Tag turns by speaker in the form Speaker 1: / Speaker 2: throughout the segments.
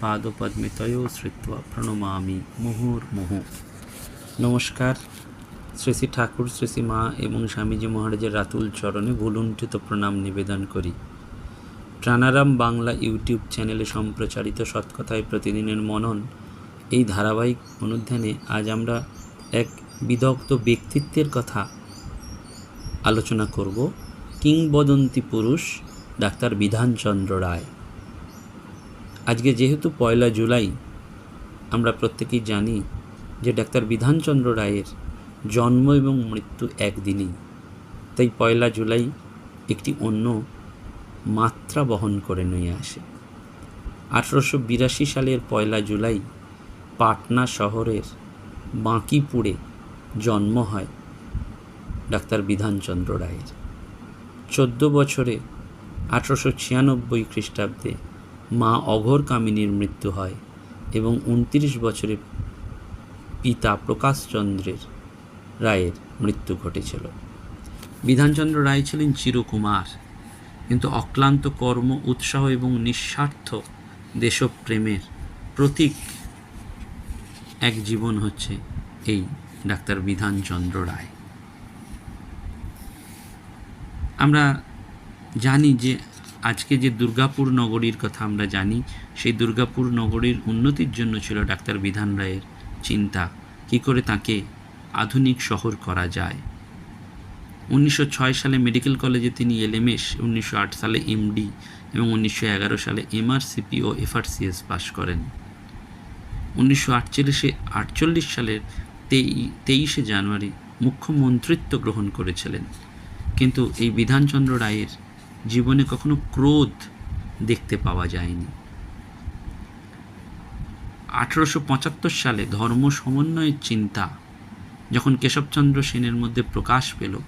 Speaker 1: পাদপদ্মে তয় শ্রিত্বা প্রণমামি মুহুর্মুহু নমস্কার শ্রী শ্রী ঠাকুর শ্রী শ্রী মা এবং স্বামীজি মহারাজের রাতুল চরণে ভুলুণ্ঠিত প্রণাম নিবেদন করি। প্রাণারাম বাংলা ইউটিউব চ্যানেলে সম্প্রচারিত সৎকথায় প্রতিদিনের মনন এই ধারাবাহিক অনুধ্যানে আজ আমরা এক বিদগ্ধ ব্যক্তিত্বের কথা আলোচনা করব। কিংবদন্তি পুরুষ ডাক্তার বিধানচন্দ্র রায়। আজকে যেহেতু পয়লা জুলাই, আমরা প্রত্যেকেই জানি যে ডাক্তার বিধানচন্দ্র রায়ের জন্ম এবং মৃত্যু একদিনেই। তাই পয়লা জুলাই একটি অন্য মাত্রা বহন করে নিয়ে আসে। আঠেরোশো বিরাশি সালের পয়লা জুলাই পাটনা শহরের বাঁকিপুরে জন্ম হয় ডাক্তার বিধানচন্দ্র রায়ের। চোদ্দ বছরে আঠারোশো ছিয়ানব্বই খ্রিস্টাব্দে মা অঘোর কামিনীর মৃত্যু হয় এবং উনত্রিশ বছরে পিতা প্রকাশচন্দ্রের রায়ের মৃত্যু ঘটেছিল। বিধানচন্দ্র রায় ছিলেন চিরকুমার, কিন্তু অক্লান্ত কর্ম, উৎসাহ এবং নিঃস্বার্থ দেশপ্রেমের প্রতীক এক জীবন হচ্ছে এই ডাক্তার বিধানচন্দ্র রায়। আমরা জানি যে আজকে যে দুর্গাপুর নগরীর কথা আমরা জানি, সেই দুর্গাপুর নগরীর উন্নতির জন্য ছিল ডাক্তার বিধান রায়ের চিন্তা। কী করে তাকে আধুনিক শহর করা যায়? উনিশশো ছয় সালে মেডিকেল কলেজে তিনি এলএমএস উনিশশো আট সালে এমডি এবং উনিশশো এগারো সালে এমআরসিপি ও এফআরসিএস পাশ করেন। উনিশশো আটচল্লিশে, আটচল্লিশ সালের তেই, তেইশে জানুয়ারি মুখ্যমন্ত্রিত্ব গ্রহণ করেছিলেন। কিন্তু এই বিধানচন্দ্র রায়ের জীবনে কখনো ক্রোধ দেখতে পাওয়া যায়নি। আঠেরোশো পঁচাত্তর সালে ধর্ম সমন্বয়ের চিন্তা যখন কেশবচন্দ্র সেনের মধ্যে প্রকাশ পেল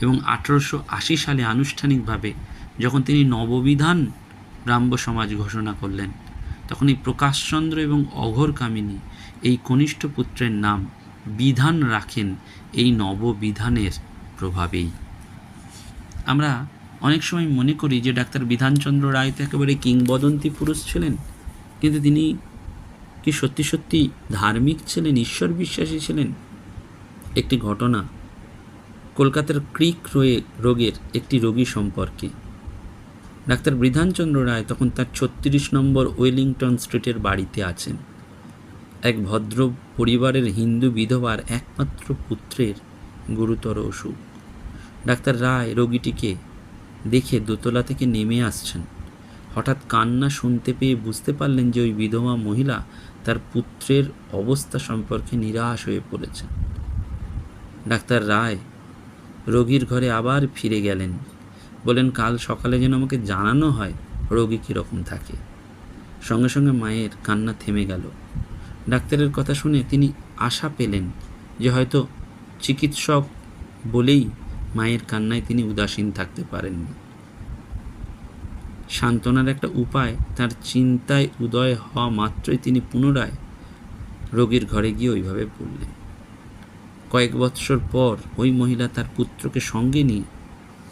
Speaker 1: এবং আঠেরোশো আশি সালে আনুষ্ঠানিকভাবে যখন তিনি নববিধান ব্রাহ্ম সমাজ ঘোষণা করলেন, তখন এই প্রকাশচন্দ্র এবং অঘোর কামিনী এই কনিষ্ঠ পুত্রের নাম বিধান রাখেন এই নববিধানের প্রভাবেই। আমরা অনেক সময় মনে করি যে ডাক্তার বিধানচন্দ্র রায় তো একেবারে কিংবদন্তি পুরুষ ছিলেন, কিন্তু তিনি কি সত্যি সত্যি ধার্মিক ছিলেন, ঈশ্বর বিশ্বাসী ছিলেন? একটি ঘটনা, কলকাতার ক্রিক রোয়ে রোগের একটি রোগী সম্পর্কে। ডাক্তার বিধানচন্দ্র রায় তখন তার ছত্রিশ নম্বর ওয়েলিংটন স্ট্রিটের বাড়িতে আছেন। এক ভদ্র পরিবারের হিন্দু বিধবার একমাত্র পুত্রের গুরুতর অসুখ। ডাক্তার রায় রোগীটিকে দেখে দোতলা থেকে নেমে আসছেন। হঠাৎ কান্না শুনতে পেয়ে বুঝতে পারলেন যে ওই বিধবা মহিলা তার পুত্রের অবস্থা সম্পর্কে নিরাশ হয়ে পড়েছেন। ডাক্তার রায় রোগীর ঘরে আবার ফিরে গেলেন। বলেন কাল সকালে যেন আমাকে জানানো হয় রোগী কীরকম থাকে। সঙ্গে সঙ্গে মায়ের কান্না থেমে গেল। ডাক্তারের কথা শুনে তিনি আশা পেলেন যে হয়তো চিকিৎসক বলেই মায়ের কান্নায় তিনি উদাসীন থাকতে পারেননি। সান্ত্বনার একটা উপায়, তার চিন্তায় উদয় হওয়া মাত্রই তিনি পুনরায় রোগীর ঘরে গিয়ে ওইভাবে বললেন কয়েক বৎসর পর ওই মহিলা তার পুত্রকে সঙ্গে নিয়ে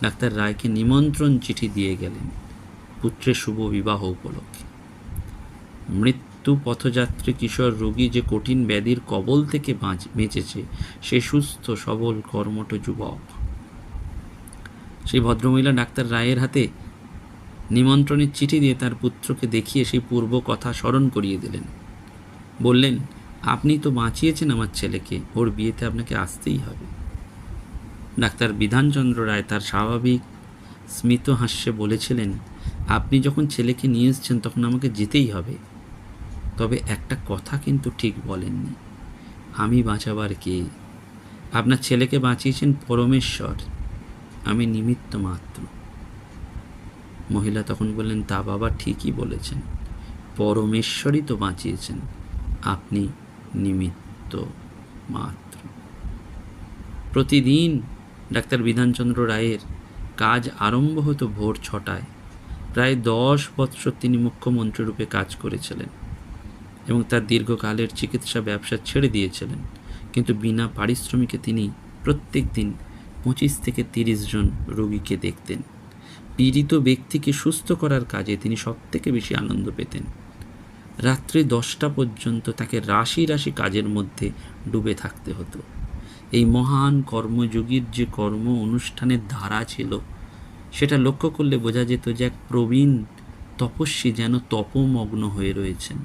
Speaker 1: ডাক্তার রায়কে নিমন্ত্রণ চিঠি দিয়ে গেলেন, পুত্রের শুভ বিবাহ উপলক্ষে। মৃত্যু পথযাত্রী কিশোর রোগী যে কঠিন ব্যাধির কবল থেকে বাঁচ, বেঁচেছে, সে সুস্থ, সবল, কর্মঠ যুবক। সেই ভদ্রমহিলা ডাক্তার রায়ের হাতে নিমন্ত্রণের চিঠি দিয়ে তার পুত্রকে দেখিয়ে সেই পূর্ব কথা স্মরণ করিয়ে দিলেন। বললেন, আপনি তো বাঁচিয়েছেন আমার ছেলেকে, ওর বিয়েতে আপনাকে আসতেই হবে। ডাক্তার বিধানচন্দ্র রায় তার স্বাভাবিক স্মিত হাস্যে বলেছিলেন, আপনি যখন ছেলেকে নিয়ে এসছেন তখন আমাকে যেতেই হবে। তবে একটা কথা কিন্তু ঠিক বলেননি, আমি বাঁচাবার কে? আপনার ছেলেকে বাঁচিয়েছেন পরমেশ্বর। আমি নিমিত্ত মাত্র। মহিলা তখন বললেন, তা বাবা ঠিকই বলেছেন। পরমেশ্বরই তো বাঁচিয়েছেন। আপনি নিমিত্ত মাত্র। প্রতিদিন ডাক্তার বিধানচন্দ্র রায়ের কাজ আরম্ভ হতো ভোর ছটায়। প্রায় দশ বৎসর তিনি মুখ্যমন্ত্রীরূপে কাজ করেছিলেন এবং তার দীর্ঘকালের চিকিৎসা ব্যবসা ছেড়ে দিয়েছিলেন। কিন্তু বিনা পারিশ্রমিকে তিনি প্রত্যেক দিন পঁচিশ থেকে তিরিশ জন রোগীকে দেখতেন। পীড়িত ব্যক্তিকে সুস্থ করার কাজে তিনি সবথেকে বেশি আনন্দ পেতেন। রাত্রি দশটা পর্যন্ত তাকে রাশি রাশি কাজের মধ্যে ডুবে থাকতে হতো। এই মহান কর্মযোগীর যে কর্ম অনুষ্ঠানের ধারা ছিল, সেটা লক্ষ্য করলে বোঝা যেত যে এক প্রবীণ তপস্বী যেন তপমগ্ন হয়ে রয়েছেন।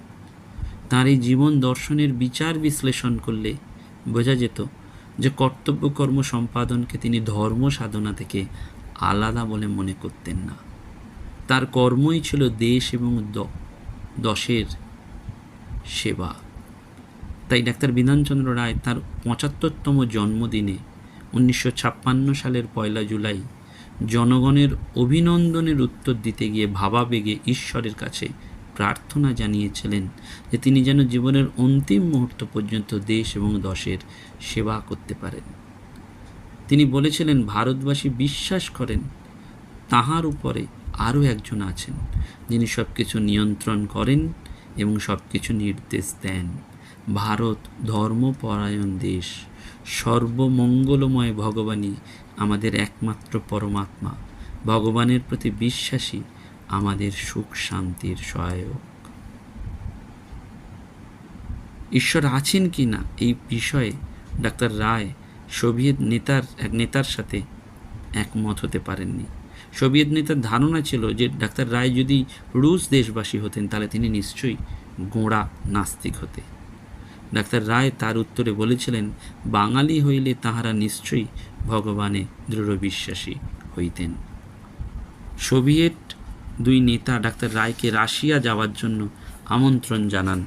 Speaker 1: তাঁর এই জীবন দর্শনের বিচার বিশ্লেষণ করলে বোঝা যেত যে কর্তব্য, কর্ম, সম্পাদনকে তিনি ধর্ম সাধনা থেকে আলাদা বলে মনে করতেন না। তার কর্মই ছিল দেশ এবং দশের সেবা। তাই ডাক্তার বিধানচন্দ্র রায় তার পঁচাত্তরতম জন্মদিনে উনিশশো ছাপ্পান্ন সালের পয়লা জুলাই জনগণের অভিনন্দনের উত্তর দিতে গিয়ে ভাবাবেগে ঈশ্বরের কাছে প্রার্থনা জানিয়েছিলেন যে তিনি যেন জীবনের অন্তিম মুহূর্ত পর্যন্ত দেশ এবং দশের সেবা করতে পারেন। তিনি বলেছিলেন, ভারতবাসী বিশ্বাস করেন, তাহার উপরে আরও একজন আছেন, যিনি সব কিছু নিয়ন্ত্রণ করেন এবং সব কিছু নির্দেশ দেন। ভারত ধর্মপরায়ণ দেশ, সর্বমঙ্গলময় ভগবানই আমাদের একমাত্র পরমাত্মা। ভগবানের প্রতি বিশ্বাসী আমাদের সুখ শান্তির সহায়ক। ঈশ্বর আছেন কি না এই বিষয়ে ডাক্তার রায় সোভিয়েত নেতার, এক নেতার সাথে একমত হতে পারেননি। সোভিয়েত নেতার ধারণা ছিল যে ডাক্তার রায় যদি রুশ দেশবাসী হতেন তাহলে তিনি নিশ্চয়ই গোঁড়া নাস্তিক হতে। ডাক্তার রায় তার উত্তরে বলেছিলেন, বাঙালি হইলে তাহারা নিশ্চয়ই ভগবানে দৃঢ় বিশ্বাসী হইতেন। সোভিয়েট দুই নেতা ডাক্তার রায়কে রাশিয়া যাওয়ার জন্য আমন্ত্রণ জানান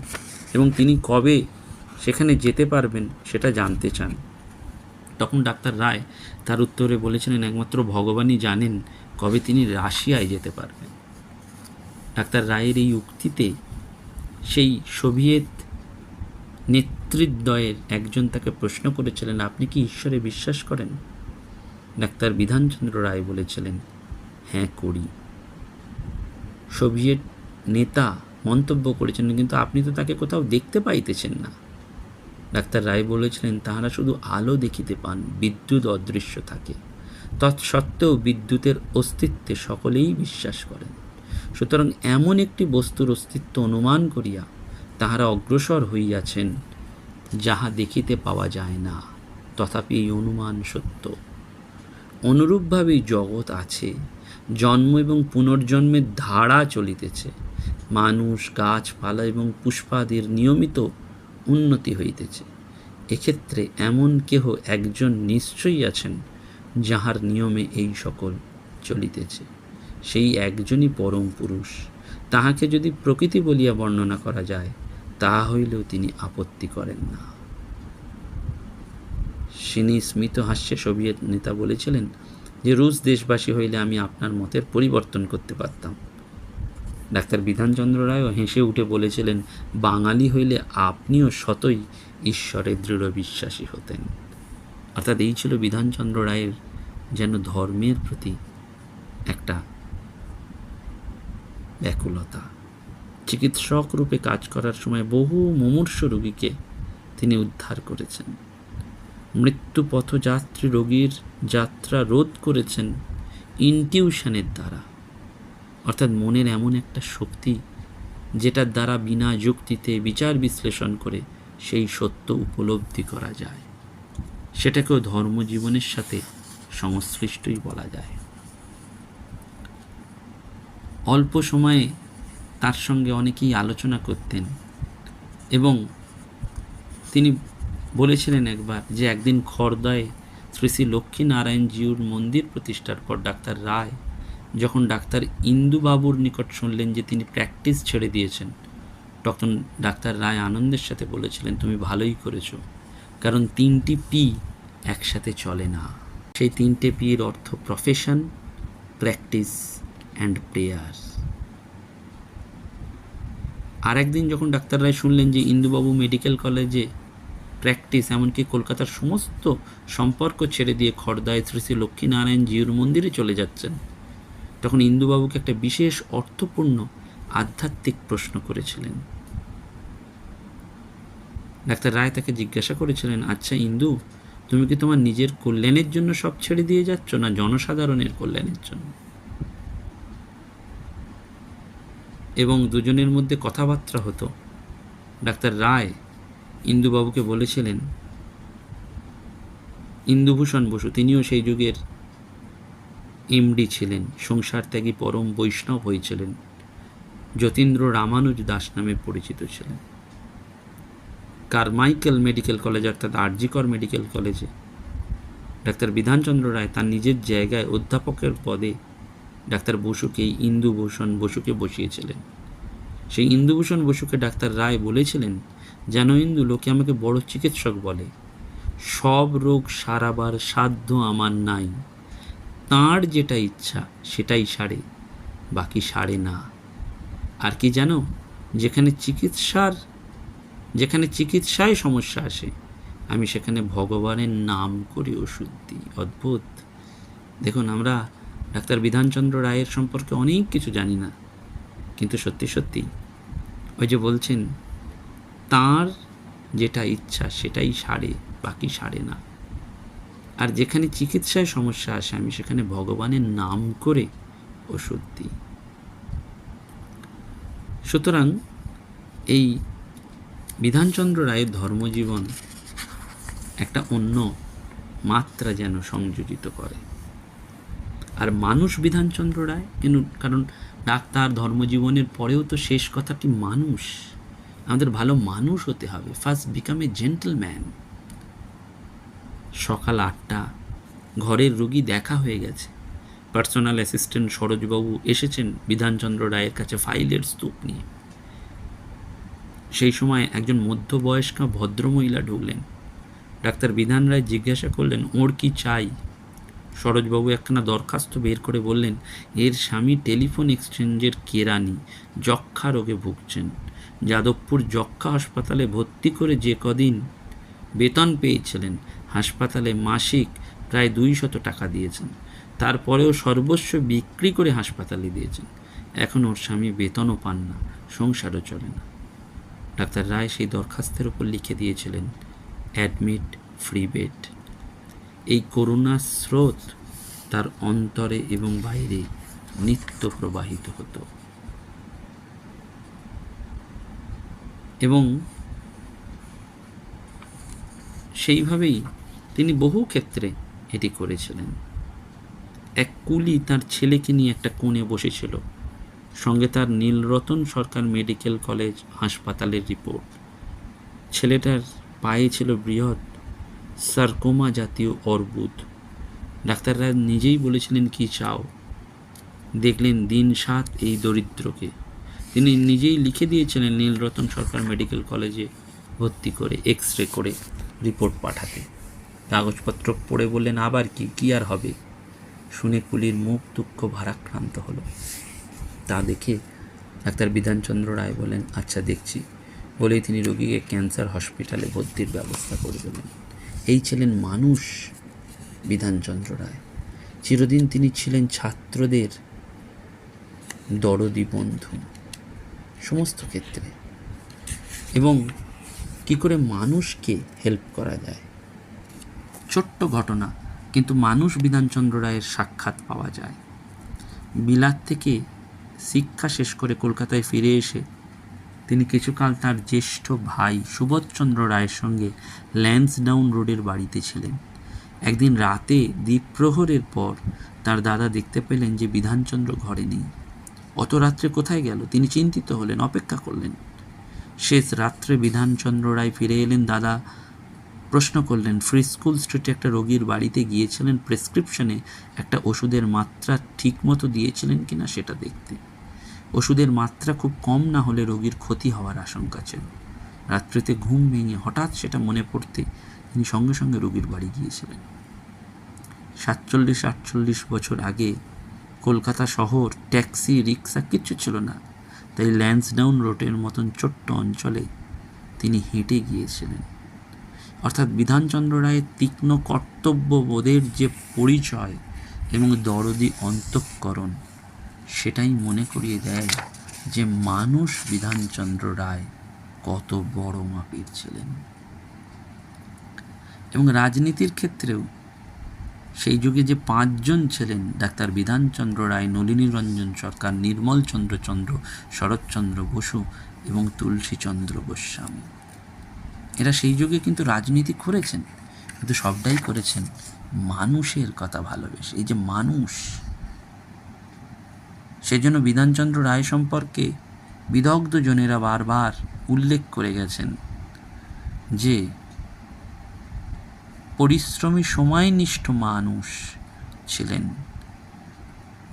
Speaker 1: এবং তিনি কবে সেখানে যেতে পারবেন সেটা জানতে চান। তখন ডাক্তার রায় তার উত্তরে বলেছিলেন, একমাত্র ভগবানই জানেন কবে তিনি রাশিয়ায় যেতে পারবেন। ডাক্তার রায়ের এই উক্তিতে সেই সোভিয়েত নেতৃদ্বয়ের একজন তাকে প্রশ্ন করেছিলেন, আপনি কি ঈশ্বরে বিশ্বাস করেন? ডাক্তার বিধানচন্দ্র রায় বলেছিলেন হ্যাঁ করি। সোভিয়েট নেতা মন্তব্য করেছেন, কিন্তু আপনি তো তাকে কোথাও দেখতে পাইতেছেন না। ডাক্তার রায় বলেছিলেন, তাহারা শুধু আলো দেখিতে পান, বিদ্যুৎ অদৃশ্য থাকে। তৎসত্ত্বেও বিদ্যুতের অস্তিত্বে সকলেই বিশ্বাস করেন। সুতরাং এমন একটি বস্তুর অস্তিত্ব অনুমান করিয়া তাহারা অগ্রসর হইয়াছেন, যাহা দেখিতে পাওয়া যায় না। তথাপি এই অনুমান সত্য। অনুরূপভাবেই জগৎ আছে, জন্ম এবং পুনর্জন্মের ধারা চলিতেছে। মানুষ, গাছপালা এবং পুষ্পাদির নিয়মিত উন্নতি হইতেছে। এক্ষেত্রে এমন কেহ একজন নিশ্চয়ই আছেন যাহার নিয়মে এই সকল চলিতেছে। সেই একজনই পরম পুরুষ। তাহাকে যদি প্রকৃতি বলিয়া বর্ণনা করা যায়, তাহা হইলেও তিনি আপত্তি করেন না। সিনি স্মিত হাস্যে সোভিয়েত নেতা বলেছিলেন যে, রুশ দেশবাসী হইলে আমি আপনার মতের পরিবর্তন করতে পারতাম। ডাক্তার বিধানচন্দ্র রায়ও হেসে উঠে বলেছিলেন, বাঙালি হইলে আপনিও শতই ঈশ্বরের দৃঢ় বিশ্বাসী হতেন। অর্থাৎ এই ছিল বিধানচন্দ্র রায়ের যেন ধর্মের প্রতি একটা ব্যাকুলতা। চিকিৎসক রূপে কাজ করার সময় বহু মুমূর্ষ রোগীকে তিনি উদ্ধার করেছেন। মৃত্যু পথযাত্রী রোগীর যাত্রা রোধ করেছেন ইনটিউশনের দ্বারা। অর্থাৎ মনের এমন একটা শক্তি যেটার দ্বারা বিনা যুক্তিতে বিচার বিশ্লেষণ করে সেই সত্য উপলব্ধি করা যায়। সেটাকেও ধর্মজীবনের সাথে সংশ্লিষ্টই বলা যায়। অল্প সময়ে তার সঙ্গে অনেকেই আলোচনা করতেন এবং তিনি বলেছিলেন একবার যে একদিন খর্দায় শ্রী শ্রী লক্ষ্মীনারায়ণ জিউর মন্দির প্রতিষ্ঠার পর ডাক্তার রায় যখন ডাক্তার ইন্দুবাবুর নিকট শুনলেন যে তিনি প্র্যাকটিস ছেড়ে দিয়েছেন, তখন ডাক্তার রায় আনন্দের সাথে বলেছিলেন, তুমি ভালোই করেছ, কারণ তিনটি পি একসাথে চলে না। সেই তিনটে পির অর্থ প্রফেশন প্র্যাকটিস অ্যান্ড প্রেয়ার আর একদিন যখন ডাক্তার রায় শুনলেন যে ইন্দুবাবু মেডিকেল কলেজে প্র্যাকটিস এমনকি কলকাতার সমস্ত সম্পর্ক ছেড়ে দিয়ে খড়দায় শ্রী শ্রী লক্ষ্মীনারায়ণ জিউর মন্দিরে চলে যাচ্ছেন। তখন ইন্দুবাবুকে একটা বিশেষ অর্থপূর্ণ আধ্যাত্মিক প্রশ্ন করেছিলেন। ডাক্তার রায় তাকে জিজ্ঞাসা করেছিলেন আচ্ছা ইন্দু, তুমি কি তোমার নিজের কল্যাণের জন্য সব ছেড়ে দিয়ে যাচ্ছ না জনসাধারণের কল্যাণের জন্য? এবং দুজনের মধ্যে কথাবার্তা হতো। ডাক্তার রায় ইন্দুবাবুকে বলেছিলেন, ইন্দুভূষণ বসু, তিনিও সেই যুগের এমডি ছিলেন, সংসার ত্যাগী পরম বৈষ্ণব হয়েছিলেন, যতীন্দ্র রামানুজ দাস নামে পরিচিত ছিলেন। কারমাইকেল মেডিকেল কলেজ, অর্থাৎ আরজিকর মেডিকেল কলেজে ডাক্তার বিধানচন্দ্র রায় তার নিজের জায়গায় অধ্যাপকের পদে ডাক্তার বসুকে, ইন্দুভূষণ বসুকে বসিয়েছিলেন। সেই ইন্দুভূষণ বসুকে ডাক্তার রায় বলেছিলেন যেন ইন্দু লোকে আমাকে বড় চিকিৎসক বলে। সব রোগ সারাবার সাধ্য আমার নাই। তাঁর যেটা ইচ্ছা সেটাই সারে, বাকি সারে না। আর কি জানো, যেখানে চিকিৎসার, যেখানে চিকিৎসায় সমস্যা আসে, আমি সেখানে ভগবানের নাম করি ওষুধ দিই। অদ্ভুত। দেখুন, আমরা ডাক্তার বিধানচন্দ্র রায়ের সম্পর্কে অনেক কিছু জানি না। কিন্তু সত্যি সত্যি, ওই যে বলছেন তার যেটা ইচ্ছা সেটাই সারে, বাকি সারে না। আর যেখানে চিকিৎসায় সমস্যা আসে, আমি সেখানে ভগবানের নাম করে ওষুধ দিই। সুতরাং এই বিধানচন্দ্র রায়ের ধর্মজীবন একটা অন্য মাত্রা যেন সংযোজিত করে। আর মানুষ বিধানচন্দ্র রায়, কেন, কারণ ডাক্তার ধর্মজীবনের পরেও তো শেষ কথাটি মানুষ। আমাদের ভালো মানুষ হতে হবে। ফার্স্ট বিকাম এ জেন্টলম্যান সকাল আটটা, ঘরের রুগী দেখা হয়ে গেছে। পার্সোনাল অ্যাসিস্ট্যান্ট সরোজবাবু এসেছেন, বিধানচন্দ্র রায়ের কাছে ফাইলের স্তূপ নিয়ে। সেই সময় একজন মধ্যবয়স্কা ভদ্রমহিলা ঢুকলেন। ডাক্তার বিধান রায় জিজ্ঞাসা করলেন, ওর কি চাই? সরোজবাবু একখানা দরখাস্ত বের করে বললেন, এর স্বামী টেলিফোন এক্সচেঞ্জের কেরানি যক্ষা রোগে ভুগছেন। যাদবপুর যক্ষা হাসপাতালে ভর্তি করে যে কদিন বেতন পেয়েছিলেন, হাসপাতালে মাসিক প্রায় দুই শত টাকা দিয়েছেন। তারপরেও সর্বস্ব বিক্রি করে হাসপাতালে দিয়েছেন। এখন ওর স্বামী বেতনও পান না, সংসারও চলে না। ডাক্তার রায় সেই দরখাস্তের উপর লিখে দিয়েছিলেন, অ্যাডমিট ফ্রি বেড। এই করুণা স্রোত তার অন্তরে এবং বাইরে নিত্য প্রবাহিত হতো। এবং সেইভাবেই তিনি বহু ক্ষেত্রে এটি করেছিলেন। এক কুলি তার ছেলেকে নিয়ে একটা কোণে বসেছিল। সঙ্গে তার নীলরতন সরকার মেডিকেল কলেজ হাসপাতালের রিপোর্ট। ছেলেটার পায়ে ছিল বৃহৎ সার্কোমা জাতীয় অর্বুদ। ডাক্তাররা নিজেই বলেছিলেন, কি চাও? দেখলেন দিন সাত এই দরিদ্রকে। তিনি নিজেই লিখে দিয়েছিলেন নীলরতন সরকার মেডিকেল কলেজে ভর্তি করে এক্স রে করে রিপোর্ট পাঠাতে। কাগজপত্র পড়ে বললেন, আবার কি? কি আর হবে? শুনে কুলির মুখ দুঃখ ভারাক্রান্ত হলো। তা দেখে ডাক্তার বিধানচন্দ্র রায় বলেন আচ্ছা দেখছি। বলেই তিনি রোগীকে ক্যান্সার হসপিটালে ভর্তির ব্যবস্থা করে দিলেন। এই ছিলেন মানুষ বিধানচন্দ্র রায়। চিরদিন তিনি ছিলেন ছাত্রদের দরদি বন্ধু। সমস্ত ক্ষেত্রে। এবং কি করে মানুষকে হেল্প করা যায়? ছোট্ট ঘটনা, কিন্তু মানুষ বিধানচন্দ্র রায়ের সাক্ষাৎ পাওয়া যায়। বিলাত থেকে শিক্ষা শেষ করে কলকাতায় ফিরে এসে তিনি কিছুকাল তার জ্যেষ্ঠ ভাই সুবোধচন্দ্র রায়ের সঙ্গে ল্যান্সডাউন রোডের বাড়িতে ছিলেন। একদিন রাতে দ্বীপ্রহরের পর তার দাদা দেখতে পেলেন যে বিধানচন্দ্র ঘরে নেই। অত রাত্রে কোথায় গেল? তিনি চিন্তিত হলেন, অপেক্ষা করলেন। শেষ রাত্রে বিধানচন্দ্র রায় ফিরে এলেন, দাদা প্রশ্ন করলেন, ফ্রি স্কুল স্ট্রিটে একটা রোগীর বাড়িতে গিয়েছিলেন, প্রেসক্রিপশনে একটা ওষুধের মাত্রা ঠিকমতো দিয়েছিলেন কিনা সেটা দেখতে। ওষুধের মাত্রা খুব কম না হলে রোগীর ক্ষতি হওয়ার আশঙ্কা ছিল। রাত্রিতে ঘুম ভেঙে হঠাৎ সেটা মনে পড়তে তিনি সঙ্গে সঙ্গে রোগীর বাড়ি গিয়েছিলেন। সাতচল্লিশ আটচল্লিশ বছর আগে কলকাতা শহর, ট্যাক্সি, রিক্সা কিচ্ছু ছিল না। তাই ল্যান্সডাউন রোডের মতন ছোট্ট অঞ্চলে তিনি হেঁটে গিয়েছিলেন। অর্থাৎ বিধানচন্দ্র রায়ের তীক্ষ্ণ কর্তব্যবোধের যে পরিচয় এবং দরদি অন্তঃকরণ, সেটাই মনে করিয়ে দেয় যে মানুষ বিধানচন্দ্র রায় কত বড় মাপির ছিলেন। এবং রাজনীতির ক্ষেত্রেও সেই যুগে যে পাঁচজন ছিলেন, ডাক্তার বিধানচন্দ্র রায় নলিনী রঞ্জন সরকার, নির্মল চন্দ্র চন্দ্র শরৎচন্দ্র বসু এবং তুলসীচন্দ্র গোস্বামী। এরা সেই যুগে কিন্তু রাজনীতি করেছেন, কিন্তু সবটাই করেছেন মানুষের কথা ভালোবেসে। এই যে মানুষ, সেজন্য বিধানচন্দ্র রায় সম্পর্কে বিদগ্ধজনেরা বারবার উল্লেখ করে গেছেন যে পরিশ্রমী সময়নিষ্ঠ মানুষ ছিলেন,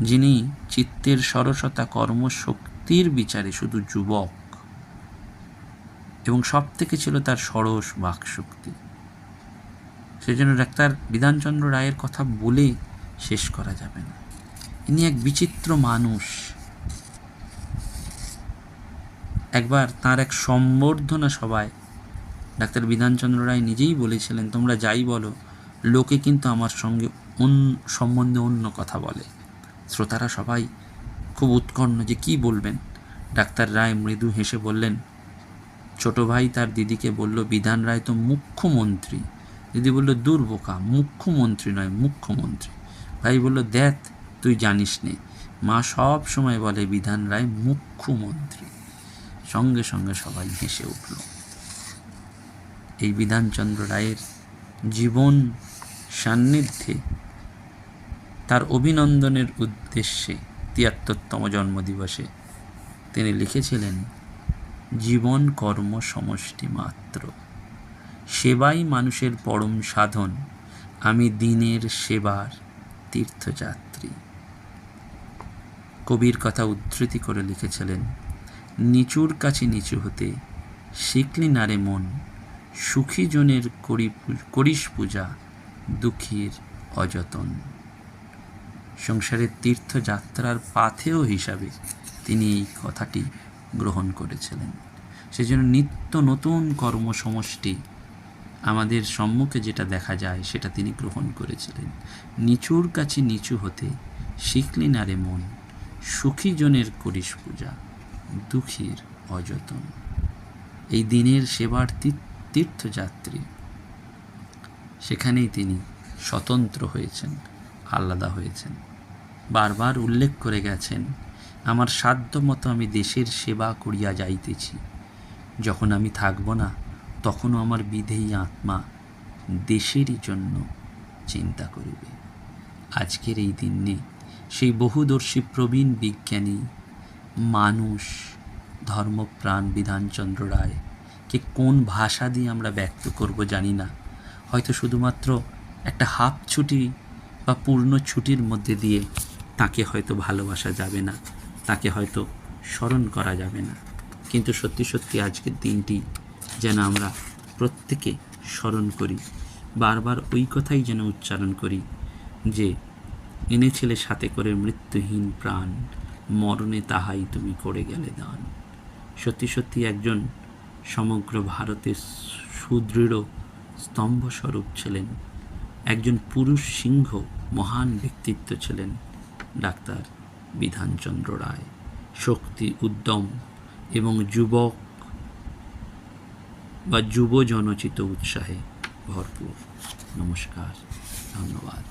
Speaker 1: যিনি চিত্তের সরসতা কর্মশক্তির বিচারে শুধু যুবক এবং সব থেকে ছিল তার সরস বাকশক্তি। সেজন্য ডাক্তার বিধানচন্দ্র রায়ের কথা বলে শেষ করা যাবে না। ইনি এক বিচিত্র মানুষ। একবার তার এক সম্বর্ধনা সভায় ডাক্তার বিধানচন্দ্র রায় নিজেই বলেছিলেন, তোমরা যাই বলো, লোকে কিন্তু আমার সঙ্গে অন্য সম্বন্ধে অন্য কথা বলে। শ্রোতারা সবাই খুব উৎকণ্ঠ যে কি বলবেন? ডাক্তার রায় মৃদু হেসে বললেন, ছোট ভাই তার দিদিকে বলল, বিধান রায় তো মুখ্যমন্ত্রী। দিদি বলল দুর্বোকা মুখ্যমন্ত্রী নয়, মুখ্যমন্ত্রী। ভাই বলল, দেখ, তুই জানিস নে, মা সব সময় বলে বিধান রায় মুখ্যমন্ত্রী। সঙ্গে সঙ্গে সবাই হেসে উঠল। এই বিধানচন্দ্র রায়ের জীবন সান্নিধ্যে তার অভিনন্দনের উদ্দেশ্যে তিয়াত্তরতম জন্মদিবসে তিনি লিখেছিলেন, জীবন কর্ম সমষ্টি মাত্র। সেবাই মানুষের পরম সাধন। আমি দিনের সেবার তীর্থযাত্রী। কবির কথা উদ্ধৃতি করে লিখেছিলেন, নিচুর কাছে নিচু হতে শিখলি নারে মন। সুখী জনের করি করিস পূজা, দুঃখীর অযতন। সংসারের তীর্থযাত্রার পাথেয় হিসাবে তিনি এই কথাটি গ্রহণ করেছিলেন। সেজন্য নিত্য নতুন কর্মসমষ্টি আমাদের সম্মুখে যেটা দেখা যায়, সেটা তিনি গ্রহণ করেছিলেন। নিচুর কাছে নিচু হতে শিখলি নারে মন, সুখী জনের করিস পূজা, দুঃখীর অযতন। এই দিনের সেবার তীর- তীর্থযাত্রী। সেখানেই তিনি স্বতন্ত্র হয়েছেন, আলাদা হয়েছেন। বারবার উল্লেখ করে গেছেন, আমার সাধ্য মতো আমি দেশের সেবা করিয়া যাইতেছি। যখন আমি থাকব না, তখনও আমার বিধেয়ী আত্মা দেশেরই জন্য চিন্তা করিবে। আজকের এই দিনে সেই বহুদর্শী প্রবীণ বিজ্ঞানী মানুষ ধর্মপ্রাণ বিধানচন্দ্র রায় কে কোন ভাষা দিয়ে আমরা ব্যক্ত করব জানি না। হয়তো শুধুমাত্র একটা হাফ ছুটি বা পূর্ণ ছুটির মধ্যে দিয়ে তাকে হয়তো ভালোবাসা যাবে না, তাকে হয়তো স্মরণ করা যাবে না। কিন্তু সত্যি সত্যি আজকের দিনটি যেন আমরা প্রত্যেকে স্মরণ করি, বারবার ওই কথাই যেন উচ্চারণ করি যে, এনেছিলে সাথে করে মৃত্যুহীন প্রাণ, মরণে তাহাই তুমি করে গেলে দান। সত্যি সত্যি একজন সমগ্র ভারতের সুদৃঢ় স্তম্ভস্বরূপ ছিলেন। একজন পুরুষ সিংহ মহান ব্যক্তিত্ব ছিলেন, ডাক্তার বিধানচন্দ্র রায়। শক্তি উদ্যম এবং যুবক বা যুব জনচিত উৎসাহে ভরপুর। নমস্কার, ধন্যবাদ।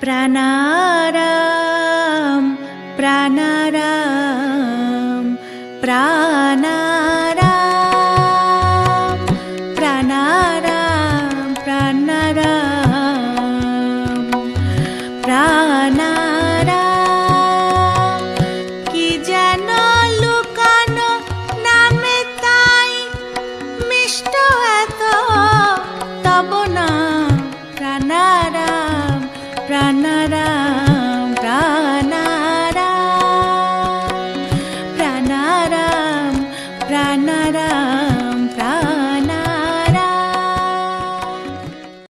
Speaker 2: প্রাণারাম প্রাণারাম প্রাণারাম